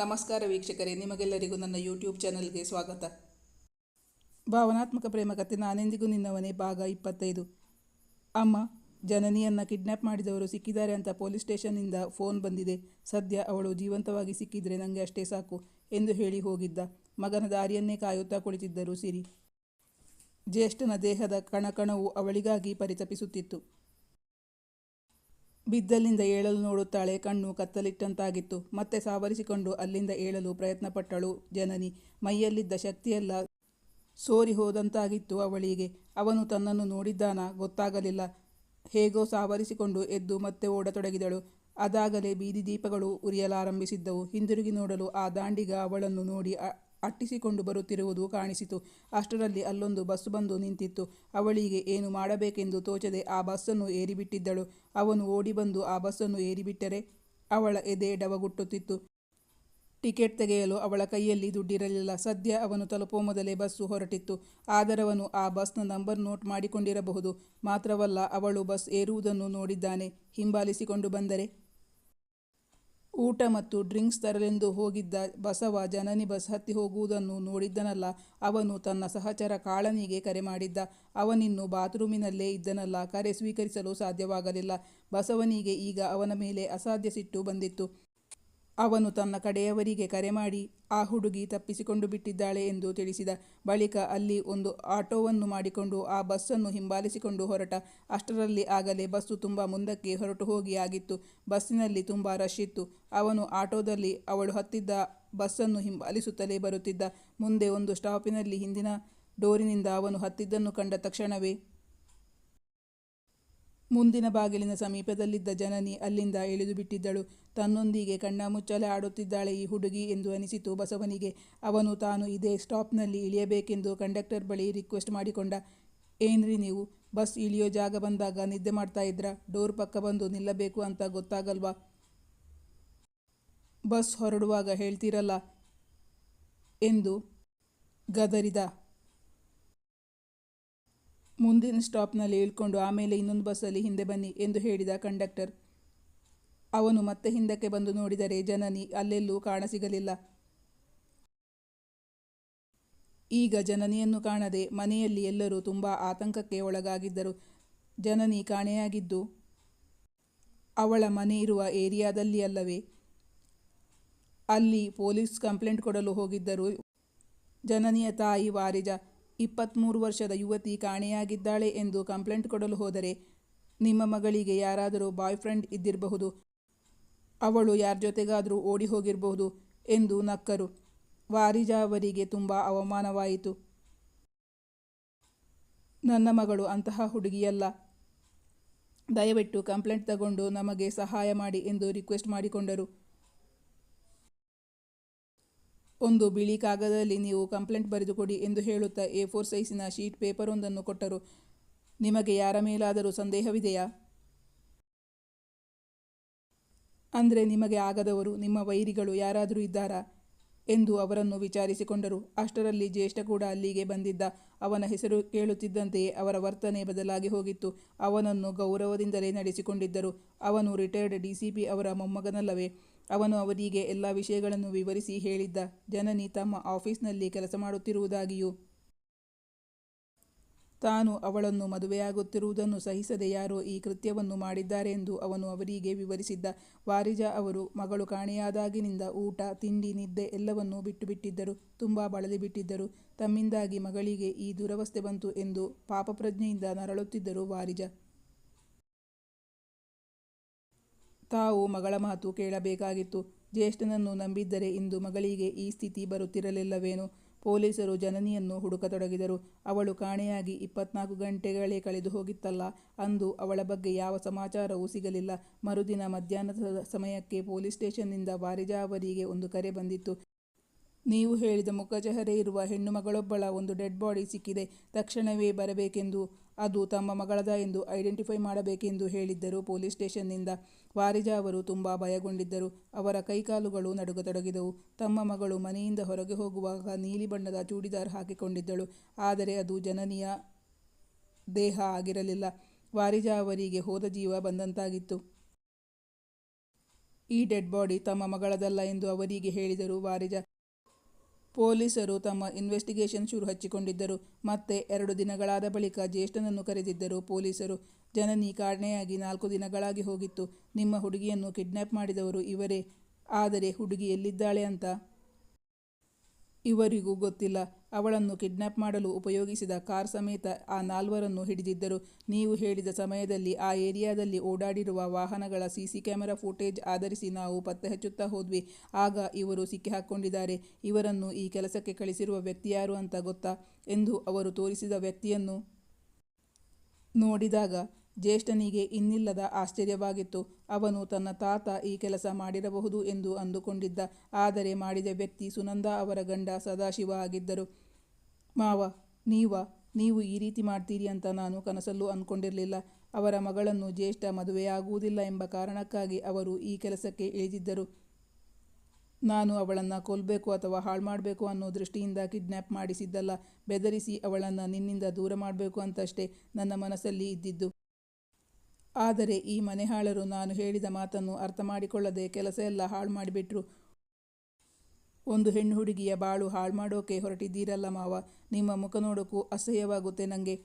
ನಮಸ್ಕಾರ ವೀಕ್ಷಕರೇ, ನಿಮಗೆಲ್ಲರಿಗೂ ನನ್ನ ಯೂಟ್ಯೂಬ್ ಚಾನಲ್ಗೆ ಸ್ವಾಗತ. ಭಾವನಾತ್ಮಕ ಪ್ರೇಮಕತೆ ನಾನೆಂದಿಗೂ ನಿನ್ನವನೇ ಭಾಗ ಇಪ್ಪತ್ತೈದು. ಅಮ್ಮ, ಜನನಿಯನ್ನು ಕಿಡ್ನ್ಯಾಪ್ ಮಾಡಿದವರು ಸಿಕ್ಕಿದ್ದಾರೆ ಅಂತ ಪೊಲೀಸ್ ಸ್ಟೇಷನ್ನಿಂದ ಫೋನ್ ಬಂದಿದೆ. ಸದ್ಯ ಅವಳು ಜೀವಂತವಾಗಿ ಸಿಕ್ಕಿದ್ರೆ ನನಗೆ ಅಷ್ಟೇ ಸಾಕು ಎಂದು ಹೇಳಿ ಹೋಗಿದ್ದ. ಮಗನ ದಾರಿಯನ್ನೇ ಕಾಯುತ್ತಾ ಕುಳಿತಿದ್ದರು ಸಿರಿ. ಜ್ಯೇಷ್ಠನ ದೇಹದ ಕಣಕಣವು ಅವಳಿಗಾಗಿ ಪರಿತಪಿಸುತ್ತಿತ್ತು. ಬಿದ್ದಲ್ಲಿಂದ ಏಳಲು ನೋಡುತ್ತಾಳೆ, ಕಣ್ಣು ಕತ್ತಲಿಟ್ಟಂತಾಗಿತ್ತು. ಮತ್ತೆ ಸಾವರಿಸಿಕೊಂಡು ಅಲ್ಲಿಂದ ಏಳಲು ಪ್ರಯತ್ನಪಟ್ಟಳು ಜನನಿ. ಮೈಯಲ್ಲಿದ್ದ ಶಕ್ತಿಯೆಲ್ಲ ಸೋರಿ ಹೋದಂತಾಗಿತ್ತು ಅವಳಿಗೆ. ಅವನು ತನ್ನನ್ನು ನೋಡಿದ್ದಾನ ಗೊತ್ತಾಗಲಿಲ್ಲ. ಹೇಗೋ ಸಾವರಿಸಿಕೊಂಡು ಎದ್ದು ಮತ್ತೆ ಓಡತೊಡಗಿದಳು. ಅದಾಗಲೇ ಬೀದಿ ದೀಪಗಳು ಉರಿಯಲಾರಂಭಿಸಿದ್ದವು. ಹಿಂದಿರುಗಿ ನೋಡಲು ಆ ದಾಂಡಿಗ ಅವಳನ್ನು ನೋಡಿ ಅಟ್ಟಿಸಿಕೊಂಡು ಬರುತ್ತಿರುವುದು ಕಾಣಿಸಿತು. ಅಷ್ಟರಲ್ಲಿ ಅಲ್ಲೊಂದು ಬಸ್ ಬಂದು ನಿಂತಿತ್ತು. ಅವಳಿಗೆ ಏನು ಮಾಡಬೇಕೆಂದು ತೋಚದೆ ಆ ಬಸ್ಸನ್ನು ಏರಿಬಿಟ್ಟಿದ್ದಳು. ಅವನು ಓಡಿ ಬಂದು ಆ ಬಸ್ಸನ್ನು ಏರಿಬಿಟ್ಟರೆ ಅವಳ ಎದೆ ಡವಗುಟ್ಟುತ್ತಿತ್ತು. ಟಿಕೆಟ್ ತೆಗೆಯಲು ಅವಳ ಕೈಯಲ್ಲಿ ದುಡ್ಡಿರಲಿಲ್ಲ. ಸದ್ಯ ಅವನು ತಲುಪೋ ಮೊದಲೇ ಬಸ್ಸು ಹೊರಟಿತ್ತು. ಆದರವನು ಆ ಬಸ್ನ ನಂಬರ್ ನೋಟ್ ಮಾಡಿಕೊಂಡಿರಬಹುದು. ಮಾತ್ರವಲ್ಲ ಅವಳು ಬಸ್ ಏರುವುದನ್ನು ನೋಡಿದ್ದಾನೆ. ಹಿಂಬಾಲಿಸಿಕೊಂಡು ಬಂದರೆ ಊಟ ಮತ್ತು ಡ್ರಿಂಕ್ಸ್ ತರಲೆಂದು ಹೋಗಿದ್ದ ಬಸವ ಜನನಿ ಬಸ್ ಹತ್ತಿ ಹೋಗುವುದನ್ನು ನೋಡಿದ್ದನಲ್ಲ. ಅವನು ತನ್ನ ಸಹಚರ ಕಾಳನಿಗೆ ಕರೆ ಮಾಡಿದ್ದ. ಅವನಿನ್ನು ಬಾತ್ರೂಮಿನಲ್ಲೇ ಇದ್ದನಲ್ಲ. ಕರೆ ಸ್ವೀಕರಿಸಲು ಸಾಧ್ಯವಾಗಲಿಲ್ಲ. ಬಸವನಿಗೆ ಈಗ ಅವನ ಮೇಲೆ ಅಸಾಧ್ಯ ಸಿಟ್ಟು ಬಂದಿತ್ತು. ಅವನು ತನ್ನ ಕಡೆಯವರಿಗೆ ಕರೆ ಮಾಡಿ, ಆ ಹುಡುಗಿ ತಪ್ಪಿಸಿಕೊಂಡು ಬಿಟ್ಟಿದ್ದಾಳೆ ಎಂದು ತಿಳಿಸಿದ ಬಳಿಕ ಅಲ್ಲಿ ಒಂದು ಆಟೋವನ್ನು ಮಾಡಿಕೊಂಡು ಆ ಬಸ್ಸನ್ನು ಹಿಂಬಾಲಿಸಿಕೊಂಡು ಹೊರಟ. ಅಷ್ಟರಲ್ಲಿ ಆಗಲೇ ಬಸ್ಸು ತುಂಬ ಮುಂದಕ್ಕೆ ಹೊರಟು ಹೋಗಿ ಆಗಿತ್ತು. ಬಸ್ಸಿನಲ್ಲಿ ತುಂಬ ರಶ್ ಇತ್ತು. ಅವನು ಆಟೋದಲ್ಲಿ ಅವಳು ಹತ್ತಿದ್ದ ಬಸ್ಸನ್ನು ಹಿಂಬಾಲಿಸುತ್ತಲೇ ಬರುತ್ತಿದ್ದ. ಮುಂದೆ ಒಂದು ಸ್ಟಾಪಿನಲ್ಲಿ ಹಿಂದಿನ ಡೋರಿನಿಂದ ಅವನು ಹತ್ತಿದ್ದನ್ನು ಕಂಡ ತಕ್ಷಣವೇ ಮುಂದಿನ ಬಾಗಿಲಿನ ಸಮೀಪದಲ್ಲಿದ್ದ ಜನನಿ ಅಲ್ಲಿಂದ ಇಳಿದು ಬಿಟ್ಟಿದ್ದಳು. ತನ್ನೊಂದಿಗೆ ಕಣ್ಣಾಮುಚ್ಚಾಲೆ ಆಡುತ್ತಿದ್ದಾಳೆ ಈ ಹುಡುಗಿ ಎಂದು ಅನಿಸಿತು ಬಸವನಿಗೆ. ಅವನು ತಾನು ಇದೇ ಸ್ಟಾಪ್ನಲ್ಲಿ ಇಳಿಯಬೇಕೆಂದು ಕಂಡಕ್ಟರ್ ಬಳಿ ರಿಕ್ವೆಸ್ಟ್ ಮಾಡಿಕೊಂಡ. ಏನ್ರಿ ನೀವು? ಬಸ್ ಇಳಿಯೋ ಜಾಗ ಬಂದಾಗ ನಿದ್ದೆ ಮಾಡ್ತಾ ಇದ್ರ? ಡೋರ್ ಪಕ್ಕ ಬಂದು ನಿಲ್ಲಬೇಕು ಅಂತ ಗೊತ್ತಾಗಲ್ವಾ? ಬಸ್ ಹೊರಡುವಾಗ ಹೇಳ್ತೀರಲ್ಲ? ಎಂದು ಗದರಿದ. ಮುಂದಿನ ಸ್ಟಾಪ್ನಲ್ಲಿ ಇಳ್ಕೊಂಡು ಆಮೇಲೆ ಇನ್ನೊಂದು ಬಸ್ಸಲ್ಲಿ ಹಿಂದೆ ಬನ್ನಿ ಎಂದು ಹೇಳಿದ ಕಂಡಕ್ಟರ್. ಅವನು ಮತ್ತೆ ಹಿಂದಕ್ಕೆ ಬಂದು ನೋಡಿದರೆ ಜನನಿ ಅಲ್ಲೆಲ್ಲೂ ಕಾಣಸಿಗಲಿಲ್ಲ ಈಗ ಜನನಿಯನ್ನು ಕಾಣದೆ ಮನೆಯಲ್ಲಿ ಎಲ್ಲರೂ ತುಂಬ ಆತಂಕಕ್ಕೆ ಒಳಗಾಗಿದ್ದರು. ಜನನಿ ಕಾಣೆಯಾಗಿದ್ದು, ಅವಳ ಮನೆ ಇರುವ ಏರಿಯಾದಲ್ಲಿ ಅಲ್ಲವೇ? ಅಲ್ಲಿ ಪೊಲೀಸ್ ಕಂಪ್ಲೇಂಟ್ ಕೊಡಲು ಹೋಗಿದ್ದರು ಜನನಿಯ ತಾಯಿ ವಾರಿಜ. ಇಪ್ಪತ್ತ್ಮೂರು ವರ್ಷದ ಯುವತಿ ಕಾಣೆಯಾಗಿದ್ದಾಳೆ ಎಂದು ಕಂಪ್ಲೇಂಟ್ ಕೊಡಲು ಹೋದರೆ ನಿಮ್ಮ ಮಗಳಿಗೆ ಯಾರಾದರೂ ಬಾಯ್ ಫ್ರೆಂಡ್ ಇದ್ದಿರಬಹುದು. ಅವಳು ಯಾರ ಜೊತೆಗಾದರೂ ಓಡಿ ಹೋಗಿರಬಹುದು ಎಂದು ನಕ್ಕರು. ವಾರಿಜಾ ಅವರಿಗೆ ತುಂಬ ಅವಮಾನವಾಯಿತು. ನನ್ನ ಮಗಳು ಅಂತಹ ಹುಡುಗಿಯಲ್ಲ. ದಯವಿಟ್ಟು ಕಂಪ್ಲೇಂಟ್ ತಗೊಂಡು ನಮಗೆ ಸಹಾಯ ಮಾಡಿ ಎಂದು ರಿಕ್ವೆಸ್ಟ್ ಮಾಡಿಕೊಂಡರು. ಒಂದು ಬಿಳಿ ಕಾಗದದಲ್ಲಿ ನೀವು ಕಂಪ್ಲೇಂಟ್ ಬರೆದುಕೊಡಿ ಎಂದು ಹೇಳುತ್ತಾ ಎ ಫೋರ್ ಸೈಸಿನ ಶೀಟ್ ಪೇಪರೊಂದನ್ನು ಕೊಟ್ಟರು. ನಿಮಗೆ ಯಾರ ಮೇಲಾದರೂ ಸಂದೇಹವಿದೆಯಾ? ಅಂದರೆ ನಿಮಗೆ ಆಗದವರು ನಿಮ್ಮ ವೈರಿಗಳು ಯಾರಾದರೂ ಇದ್ದಾರಾ? ಎಂದು ಅವರನ್ನು ವಿಚಾರಿಸಿಕೊಂಡರು. ಅಷ್ಟರಲ್ಲಿ ಜ್ಯೇಷ್ಠ ಕೂಡ ಅಲ್ಲಿಗೆ ಬಂದಿದ್ದ. ಅವನ ಹೆಸರು ಕೇಳುತ್ತಿದ್ದಂತೆಯೇ ಅವರ ವರ್ತನೆ ಬದಲಾಗಿ ಹೋಗಿತ್ತು. ಅವನನ್ನು ಗೌರವದಿಂದಲೇ ನಡೆಸಿಕೊಂಡಿದ್ದರು. ಅವನು ರಿಟೈರ್ಡ್ ಡಿಸಿಪಿ ಅವರ ಮೊಮ್ಮಗನಲ್ಲವೇ. ಅವನು ಅವರಿಗೆ ಎಲ್ಲ ವಿಷಯಗಳನ್ನು ವಿವರಿಸಿ ಹೇಳಿದ್ದ. ಜನನಿ ತಮ್ಮ ಆಫೀಸ್ನಲ್ಲಿ ಕೆಲಸ ಮಾಡುತ್ತಿರುವುದಾಗಿಯೂ ತಾನು ಅವಳನ್ನು ಮದುವೆಯಾಗುತ್ತಿರುವುದನ್ನು ಸಹಿಸದೆ ಯಾರೋ ಈ ಕೃತ್ಯವನ್ನು ಮಾಡಿದ್ದಾರೆ ಎಂದು ಅವನು ಅವರಿಗೆ ವಿವರಿಸಿದ್ದ. ವಾರಿಜಾ ಅವರು, ಮಗಳು ಕಾಣೆಯಾದಾಗಿನಿಂದ ಊಟ, ತಿಂಡಿ, ನಿದ್ದೆ ಎಲ್ಲವನ್ನೂ ಬಿಟ್ಟು ಬಿಟ್ಟಿದ್ದರು ತುಂಬ ಬಳಲಿ ಬಿಟ್ಟಿದ್ದರು ತಮ್ಮಿಂದಾಗಿ ಮಗಳಿಗೆ ಈ ದುರವಸ್ಥೆ ಬಂತು ಎಂದು ಪಾಪಪ್ರಜ್ಞೆಯಿಂದ ನರಳುತ್ತಿದ್ದರು ವಾರಿಜಾ. ತಾವು ಮಗಳ ಮಾತು ಕೇಳಬೇಕಾಗಿತ್ತು. ಜ್ಯೇಷ್ಠನನ್ನು ನಂಬಿದ್ದರೆ ಇಂದು ಮಗಳಿಗೆ ಈ ಸ್ಥಿತಿ ಬರುತ್ತಿರಲಿಲ್ಲವೇನೋ? ಪೊಲೀಸರು ಜನನಿಯನ್ನು ಹುಡುಕತೊಡಗಿದರು. ಅವಳು ಕಾಣೆಯಾಗಿ ಇಪ್ಪತ್ನಾಲ್ಕು ಗಂಟೆಗಳೇ ಕಳೆದು ಹೋಗಿತ್ತಲ್ಲ, ಅಂದು ಅವಳ ಬಗ್ಗೆ ಯಾವ ಸಮಾಚಾರವೂ ಸಿಗಲಿಲ್ಲ. ಮರುದಿನ ಮಧ್ಯಾಹ್ನದ ಸಮಯಕ್ಕೆ ಪೊಲೀಸ್ ಸ್ಟೇಷನ್ನಿಂದ ವಾರಿಜಾವರಿಗೆ ಒಂದು ಕರೆ ಬಂದಿತ್ತು. ನೀವು ಹೇಳಿದ ಮುಖಚಹರೆ ಇರುವ ಹೆಣ್ಣು ಮಗಳೊಬ್ಬಳ ಒಂದು ಡೆಡ್ ಬಾಡಿ ಸಿಕ್ಕಿದೆ, ತಕ್ಷಣವೇ ಬರಬೇಕೆಂದು ಅದು ತಮ್ಮ ಮಗಳದ ಎಂದು ಐಡೆಂಟಿಫೈ ಮಾಡಬೇಕೆಂದು ಹೇಳಿದ್ದರು. ಪೊಲೀಸ್ ಸ್ಟೇಷನ್ನಿಂದ ವಾರಿಜಾ ಅವರು ತುಂಬ ಭಯಗೊಂಡಿದ್ದರು. ಅವರ ಕೈಕಾಲುಗಳು ನಡುಗತೊಡಗಿದವು. ತಮ್ಮ ಮಗಳು ಮನೆಯಿಂದ ಹೊರಗೆ ಹೋಗುವಾಗ ನೀಲಿ ಬಣ್ಣದ ಚೂಡಿದಾರ್ ಹಾಕಿಕೊಂಡಿದ್ದಳು. ಆದರೆ ಅದು ಜನನಿಯ ದೇಹ ಆಗಿರಲಿಲ್ಲ. ವಾರಿಜಾ ಅವರಿಗೆ ಹೋದ ಜೀವ ಬಂದಂತಾಗಿತ್ತು. ಈ ಡೆಡ್ ಬಾಡಿ ತಮ್ಮ ಮಗಳದಲ್ಲ ಎಂದು ಅವರಿಗೆ ಹೇಳಿದರು ವಾರಿಜ. ಪೊಲೀಸರು ತಮ್ಮ ಇನ್ವೆಸ್ಟಿಗೇಷನ್ ಶುರು ಹಚ್ಚಿಕೊಂಡಿದ್ದರು ಮತ್ತೆ ಎರಡು ದಿನಗಳಾದ ಬಳಿಕ ಜ್ಯೇಷ್ಠನನ್ನು ಕರೆದಿದ್ದರು ಪೊಲೀಸರು. ಜನನಿ ಕಾಣೆಯಾಗಿ ನಾಲ್ಕು ದಿನಗಳಾಗಿ ಹೋಗಿತ್ತು. ನಿಮ್ಮ ಹುಡುಗಿಯನ್ನು ಕಿಡ್ನ್ಯಾಪ್ ಮಾಡಿದವರು ಇವರೇ. ಆದರೆ ಹುಡುಗಿ ಎಲ್ಲಿದ್ದಾಳೆ ಅಂತ ಇವರಿಗೂ ಗೊತ್ತಿಲ್ಲ. ಅವಳನ್ನು ಕಿಡ್ನಾಪ್ ಮಾಡಲು ಉಪಯೋಗಿಸಿದ ಕಾರ್ ಸಮೇತ ಆ ನಾಲ್ವರನ್ನು ಹಿಡಿದಿದ್ದರು. ನೀವು ಹೇಳಿದ ಸಮಯದಲ್ಲಿ ಆ ಏರಿಯಾದಲ್ಲಿ ಓಡಾಡಿರುವ ವಾಹನಗಳ ಸಿಸಿ ಕ್ಯಾಮೆರಾ ಫುಟೇಜ್ ಆಧರಿಸಿ ನಾವು ಪತ್ತೆ ಹಚ್ಚುತ್ತಾ ಹೋದ್ವಿ. ಆಗ ಇವರು ಸಿಕ್ಕಿಹಾಕ್ಕೊಂಡಿದ್ದಾರೆ ಇವರನ್ನು ಈ ಕೆಲಸಕ್ಕೆ ಕಳಿಸಿರುವ ವ್ಯಕ್ತಿ ಯಾರು ಅಂತ ಗೊತ್ತಾ? ಎಂದು ಅವರು ತೋರಿಸಿದ ವ್ಯಕ್ತಿಯನ್ನು ನೋಡಿದಾಗ ಜ್ಯೇಷ್ಠನಿಗೆ ಇನ್ನಿಲ್ಲದ ಆಶ್ಚರ್ಯವಾಗಿತ್ತು. ಅವನು ತನ್ನ ತಾತ ಈ ಕೆಲಸ ಮಾಡಿರಬಹುದು ಎಂದು ಅಂದುಕೊಂಡಿದ್ದ. ಆದರೆ ಮಾಡಿದ ವ್ಯಕ್ತಿ ಸುನಂದ ಅವರ ಗಂಡ ಸದಾಶಿವ ಆಗಿದ್ದರು. ಮಾವ, ನೀವ, ನೀವು ಈ ರೀತಿ ಮಾಡ್ತೀರಿ ಅಂತ ನಾನು ಕನಸಲ್ಲೂ ಅಂದ್ಕೊಂಡಿರಲಿಲ್ಲ ಅವರ ಮಗಳನ್ನು ಜ್ಯೇಷ್ಠ ಮದುವೆಯಾಗುವುದಿಲ್ಲ ಎಂಬ ಕಾರಣಕ್ಕಾಗಿ ಅವರು ಈ ಕೆಲಸಕ್ಕೆ ಇಳಿದಿದ್ದರು. ನಾನು ಅವಳನ್ನು ಕೊಲ್ಲಬೇಕು ಅಥವಾ ಹಾಳು ಮಾಡಬೇಕು ಅನ್ನೋ ದೃಷ್ಟಿಯಿಂದ ಕಿಡ್ನ್ಯಾಪ್ ಮಾಡಿಸಿದ್ದಲ್ಲ, ಬೆದರಿಸಿ ಅವಳನ್ನು ನಿನ್ನಿಂದ ದೂರ ಮಾಡಬೇಕು ಅಂತಷ್ಟೇ ನನ್ನ ಮನಸ್ಸಲ್ಲಿ ಇದ್ದಿದ್ದು. ಆದರೆ ಈ ಮನೆಹಾಳರು ನಾನು ಹೇಳಿದ ಮಾತನ್ನು ಅರ್ಥ ಮಾಡಿಕೊಳ್ಳದೆ ಕೆಲಸ ಎಲ್ಲ ಹಾಳು ಮಾಡಿಬಿಟ್ರು. ಒಂದು ಹೆಣ್ಣು ಹುಡುಗಿಯ ಬಾಳು ಹಾಳು ಮಾಡೋಕೆ ಹೊರಟಿದ್ದೀರಲ್ಲ ಮಾವ, ನಿಮ್ಮ ಮುಖ ನೋಡೋಕ್ಕೂ ಅಸಹ್ಯವಾಗುತ್ತೆ ನನಗೆ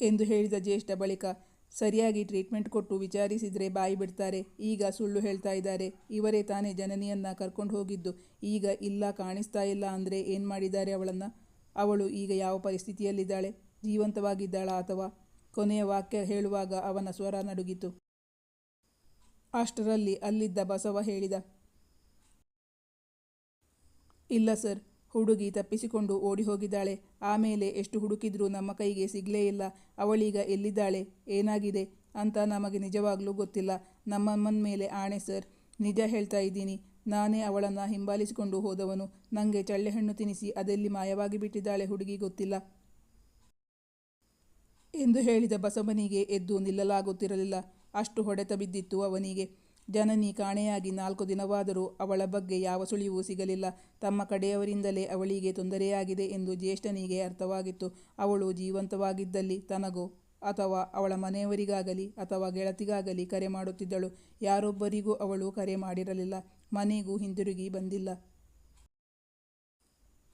ಎಂದು ಹೇಳಿದ ಜ್ಯೇಷ್ಠ ಬಳಿಕ, ಸರಿಯಾಗಿ ಟ್ರೀಟ್ಮೆಂಟ್ ಕೊಟ್ಟು ವಿಚಾರಿಸಿದರೆ ಬಾಯಿ ಬಿಡ್ತಾರೆ. ಈಗ ಸುಳ್ಳು ಹೇಳ್ತಾ ಇದ್ದಾರೆ. ಇವರೇ ತಾನೇ ಜನನಿಯನ್ನ ಕರ್ಕೊಂಡು ಹೋಗಿದ್ದು. ಈಗ ಇಲ್ಲ ಕಾಣಿಸ್ತಾ ಇಲ್ಲ ಅಂದರೆ ಏನು ಮಾಡಿದ್ದಾರೆ ಅವಳನ್ನು? ಅವಳು ಈಗ ಯಾವ ಪರಿಸ್ಥಿತಿಯಲ್ಲಿದ್ದಾಳೆ? ಜೀವಂತವಾಗಿದ್ದಾಳಾ ಅಥವಾ? ಕೊನೆಯ ವಾಕ್ಯ ಹೇಳುವಾಗ ಅವನ ಸ್ವರ ನಡುಗಿತು. ಅಷ್ಟರಲ್ಲಿ ಅಲ್ಲಿದ್ದ ಬಸವ ಹೇಳಿದ ಇಲ್ಲ ಸರ್, ಹುಡುಗಿ ತಪ್ಪಿಸಿಕೊಂಡು ಓಡಿ ಹೋಗಿದ್ದಾಳೆ ಆಮೇಲೆ ಎಷ್ಟು ಹುಡುಕಿದ್ರೂ ನಮ್ಮ ಕೈಗೆ ಸಿಗಲೇ ಇಲ್ಲ. ಅವಳೀಗ ಎಲ್ಲಿದ್ದಾಳೆ? ಏನಾಗಿದೆ? ಅಂತ ನಮಗೆ ನಿಜವಾಗ್ಲೂ ಗೊತ್ತಿಲ್ಲ. ನಮ್ಮಮ್ಮನ ಮೇಲೆ ಆಣೆ ಸರ್. ನಿಜ ಹೇಳ್ತಾ ಇದ್ದೀನಿ. ನಾನೇ ಅವಳನ್ನು ಹಿಂಬಾಲಿಸಿಕೊಂಡು ಹೋದವನು. ನನಗೆ ಚಳ್ಳೆಹಣ್ಣು ತಿನಿಸಿ ಅದೆಲ್ಲಿ ಮಾಯವಾಗಿ ಬಿಟ್ಟಿದ್ದಾಳೆ ಹುಡುಗಿ ಗೊತ್ತಿಲ್ಲ. ಎಂದು ಹೇಳಿದ ಬಸವನಿಗೆ ಎದ್ದು ನಿಲ್ಲಲಾಗುತ್ತಿರಲಿಲ್ಲ. ಅಷ್ಟು ಹೊಡೆತ ಬಿದ್ದಿತ್ತು ಅವನಿಗೆ. ಜನನಿ ಕಾಣೆಯಾಗಿ ನಾಲ್ಕು ದಿನವಾದರೂ ಅವಳ ಬಗ್ಗೆ ಯಾವ ಸುಳಿವು ಸಿಗಲಿಲ್ಲ. ತಮ್ಮ ಕಡೆಯವರಿಂದಲೇ ಅವಳಿಗೆ ತೊಂದರೆಯಾಗಿದೆ ಎಂದು ಜ್ಯೇಷ್ಠನಿಗೆ ಅರ್ಥವಾಗಿತ್ತು. ಅವಳು ಜೀವಂತವಾಗಿದ್ದಲ್ಲಿ ತನಗೋ ಅಥವಾ ಅವಳ ಮನೆಯವರಿಗಾಗಲಿ ಅಥವಾ ಗೆಳತಿಗಾಗಲಿ ಕರೆ ಮಾಡುತ್ತಿದ್ದಳು. ಯಾರೊಬ್ಬರಿಗೂ ಅವಳು ಕರೆ ಮಾಡಿರಲಿಲ್ಲ. ಮನೆಗೂ ಹಿಂದಿರುಗಿ ಬಂದಿಲ್ಲ.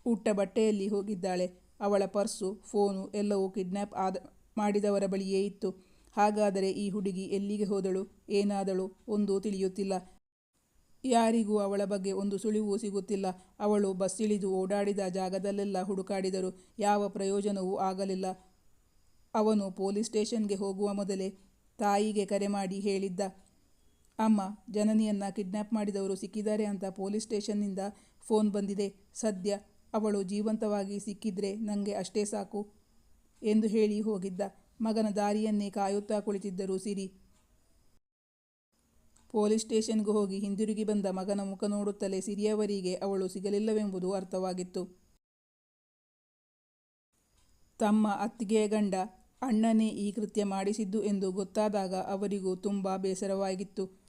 ಉಟ್ಟ ಬಟ್ಟೆಯಲ್ಲಿ ಹೋಗಿದ್ದಾಳೆ. ಅವಳ ಪರ್ಸು, ಫೋನು ಎಲ್ಲವೂ ಕಿಡ್ನ್ಯಾಪ್ ಆದ ಮಾಡಿದವರ ಬಳಿಯೇ ಇತ್ತು. ಹಾಗಾದರೆ ಈ ಹುಡುಗಿ ಎಲ್ಲಿಗೆ ಹೋದಳು? ಏನಾದಳು ಒಂದು ತಿಳಿಯುತ್ತಿಲ್ಲ. ಯಾರಿಗೂ ಅವಳ ಬಗ್ಗೆ ಒಂದು ಸುಳಿವು ಸಿಗುತ್ತಿಲ್ಲ. ಅವಳು ಬಸ್ ಇಳಿದು ಓಡಾಡಿದ ಜಾಗದಲ್ಲೆಲ್ಲ ಹುಡುಕಾಡಿದರು. ಯಾವ ಪ್ರಯೋಜನವೂ ಆಗಲಿಲ್ಲ. ಅವನು ಪೊಲೀಸ್ ಸ್ಟೇಷನ್ಗೆ ಹೋಗುವ ಮೊದಲೇ ತಾಯಿಗೆ ಕರೆ ಮಾಡಿ ಹೇಳಿದ್ದ, ಅಮ್ಮ, ಜನನಿಯನ್ನು ಕಿಡ್ನ್ಯಾಪ್ ಮಾಡಿದವರು ಸಿಕ್ಕಿದ್ದಾರೆ ಅಂತ ಪೊಲೀಸ್ ಸ್ಟೇಷನ್ನಿಂದ ಫೋನ್ ಬಂದಿದೆ. ಸದ್ಯ ಅವಳು ಜೀವಂತವಾಗಿ ಸಿಕ್ಕಿದ್ರೆ ನನಗೆ ಅಷ್ಟೇ ಸಾಕು ಎಂದು ಹೇಳಿ ಹೋಗಿದ್ದ. ಮಗನ ದಾರಿಯನ್ನೇ ಕಾಯುತ್ತಾ ಕುಳಿತಿದ್ದರು ಸಿರಿ. ಪೊಲೀಸ್ ಸ್ಟೇಷನ್ಗೆ ಹೋಗಿ ಹಿಂದಿರುಗಿ ಬಂದ ಮಗನ ಮುಖ ನೋಡುತ್ತಲೇ ಸಿರಿಯವರಿಗೆ ಅವಳು ಸಿಗಲಿಲ್ಲವೆಂಬುದು ಅರ್ಥವಾಗಿತ್ತು. ತಮ್ಮ ಅತ್ತಿಗೆಯ ಗಂಡ ಅಣ್ಣನೇ ಈ ಕೃತ್ಯ ಮಾಡಿಸಿದ್ದು ಎಂದು ಗೊತ್ತಾದಾಗ ಅವರಿಗೂ ತುಂಬ ಬೇಸರವಾಗಿತ್ತು.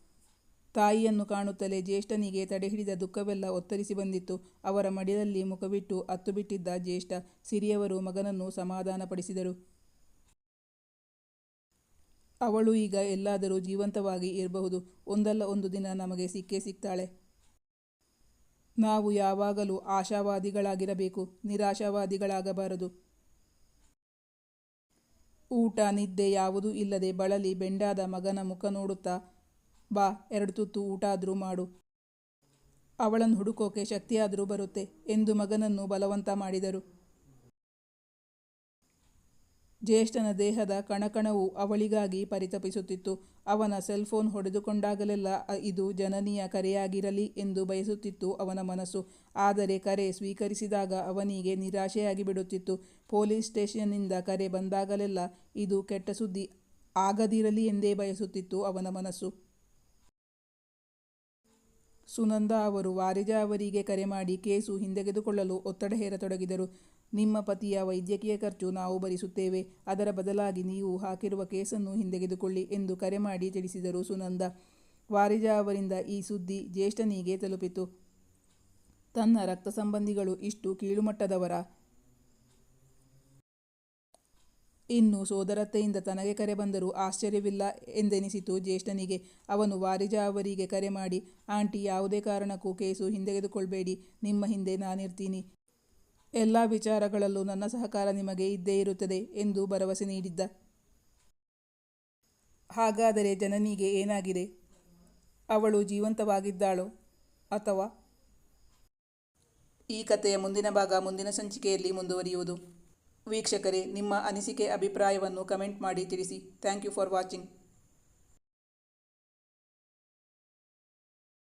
ತಾಯಿಯನ್ನು ಕಾಣುತ್ತಲೇ ಜ್ಯೇಷ್ಠನಿಗೆ ತಡೆಹಿಡಿದ ದುಃಖವೆಲ್ಲ ಒತ್ತರಿಸಿ ಬಂದಿತ್ತು. ಅವರ ಮಡಿಲಲ್ಲಿ ಮುಖವಿಟ್ಟು ಅತ್ತು ಬಿಟ್ಟಿದ್ದ ಜ್ಯೇಷ್ಠ ಸಿರಿಯವರು ಮಗನನ್ನು ಸಮಾಧಾನಪಡಿಸಿದರು. ಅವಳು ಈಗ ಎಲ್ಲಾದರೂ ಜೀವಂತವಾಗಿ ಇರಬಹುದು. ಒಂದಲ್ಲ ಒಂದು ದಿನ ನಮಗೆ ಸಿಕ್ಕೇ ಸಿಗ್ತಾಳೆ ನಾವು ಯಾವಾಗಲೂ ಆಶಾವಾದಿಗಳಾಗಿರಬೇಕು, ನಿರಾಶಾವಾದಿಗಳಾಗಬಾರದು. ಊಟ, ನಿದ್ದೆ ಯಾವುದೂ ಇಲ್ಲದೆ ಬಳಲಿ ಬೆಂಡಾದ ಮಗನ ಮುಖ ನೋಡುತ್ತಾ, ಬಾ, ಎರಡು ತುತ್ತು ಊಟ ಆದರೂ ಮಾಡು. ಅವಳನ್ನು ಹುಡುಕೋಕೆ ಶಕ್ತಿಯಾದರೂ ಬರುತ್ತೆ ಎಂದು ಮಗನನ್ನು ಬಲವಂತ ಮಾಡಿದರು. ಜ್ಯೇಷ್ಠನ ದೇಹದ ಕಣಕಣವು ಅವಳಿಗಾಗಿ ಪರಿತಪಿಸುತ್ತಿತ್ತು. ಅವನ ಸೆಲ್ಫೋನ್ ಹೊಡೆದುಕೊಂಡಾಗಲೆಲ್ಲ ಇದು ಜನನಿಯ ಕರೆಯಾಗಿರಲಿ ಎಂದು ಬಯಸುತ್ತಿತ್ತು ಅವನ ಮನಸ್ಸು. ಆದರೆ ಕರೆ ಸ್ವೀಕರಿಸಿದಾಗ ಅವನಿಗೆ ನಿರಾಶೆಯಾಗಿ ಬಿಡುತ್ತಿತ್ತು. ಪೊಲೀಸ್ ಸ್ಟೇಷನ್ನಿಂದ ಕರೆ ಬಂದಾಗಲೆಲ್ಲ ಇದು ಕೆಟ್ಟ ಸುದ್ದಿ ಆಗದಿರಲಿ ಎಂದೇ ಬಯಸುತ್ತಿತ್ತು ಅವನ ಮನಸ್ಸು. ಸುನಂದ ಅವರು, ವಾರಿಜಾ ಅವರಿಗೆ ಕರೆ ಮಾಡಿ ಕೇಸು ಹಿಂದೆಗೆದುಕೊಳ್ಳಲು ಒತ್ತಡ ಹೇರತೊಡಗಿದರು. ನಿಮ್ಮ ಪತಿಯ ವೈದ್ಯಕೀಯ ಖರ್ಚು ನಾವು ಭರಿಸುತ್ತೇವೆ. ಅದರ ಬದಲಾಗಿ ನೀವು ಹಾಕಿರುವ ಕೇಸನ್ನು ಹಿಂದೆಗೆದುಕೊಳ್ಳಿ ಎಂದು ಕರೆ ಮಾಡಿ ತಿಳಿಸಿದರು ಸುನಂದ. ವಾರಿಜಾ ಅವರಿಂದ ಈ ಸುದ್ದಿ ಜ್ಯೇಷ್ಠನಿಗೆ ತಲುಪಿತು. ತನ್ನ ರಕ್ತ ಸಂಬಂಧಿಗಳು ಇಷ್ಟು ಕೀಳುಮಟ್ಟದವರ? ಇನ್ನು ಸೋದರತ್ತೆಯಿಂದ ತನಗೆ ಕರೆ ಬಂದರೂ ಆಶ್ಚರ್ಯವಿಲ್ಲ ಎಂದೆನಿಸಿತು ಜ್ಯೇಷ್ಠನಿಗೆ. ಅವನು ವಾರಿಜಾ ಅವರಿಗೆ ಕರೆ ಮಾಡಿ, ಆಂಟಿ, ಯಾವುದೇ ಕಾರಣಕ್ಕೂ ಕೇಸು ಹಿಂದೆಗೆದುಕೊಳ್ಬೇಡಿ. ನಿಮ್ಮ ಹಿಂದೆ ನಾನಿರ್ತೀನಿ. ಎಲ್ಲ ವಿಚಾರಗಳಲ್ಲೂ ನನ್ನ ಸಹಕಾರ ನಿಮಗೆ ಇದ್ದೇ ಇರುತ್ತದೆ ಎಂದು ಭರವಸೆ ನೀಡಿದ್ದ. ಹಾಗಾದರೆ ಜನನಿಗೆ ಏನಾಗಿದೆ? ಅವಳು ಜೀವಂತವಾಗಿದ್ದಾಳೋ ಅಥವಾ? ಈ ಕಥೆಯ ಮುಂದಿನ ಭಾಗ ಮುಂದಿನ ಸಂಚಿಕೆಯಲ್ಲಿ ಮುಂದುವರಿಯುವುದು. ವೀಕ್ಷಕರೇ, ನಿಮ್ಮ ಅನಿಸಿಕೆ, ಅಭಿಪ್ರಾಯವನ್ನು ಕಮೆಂಟ್ ಮಾಡಿ ತಿಳಿಸಿ. Thank you for watching.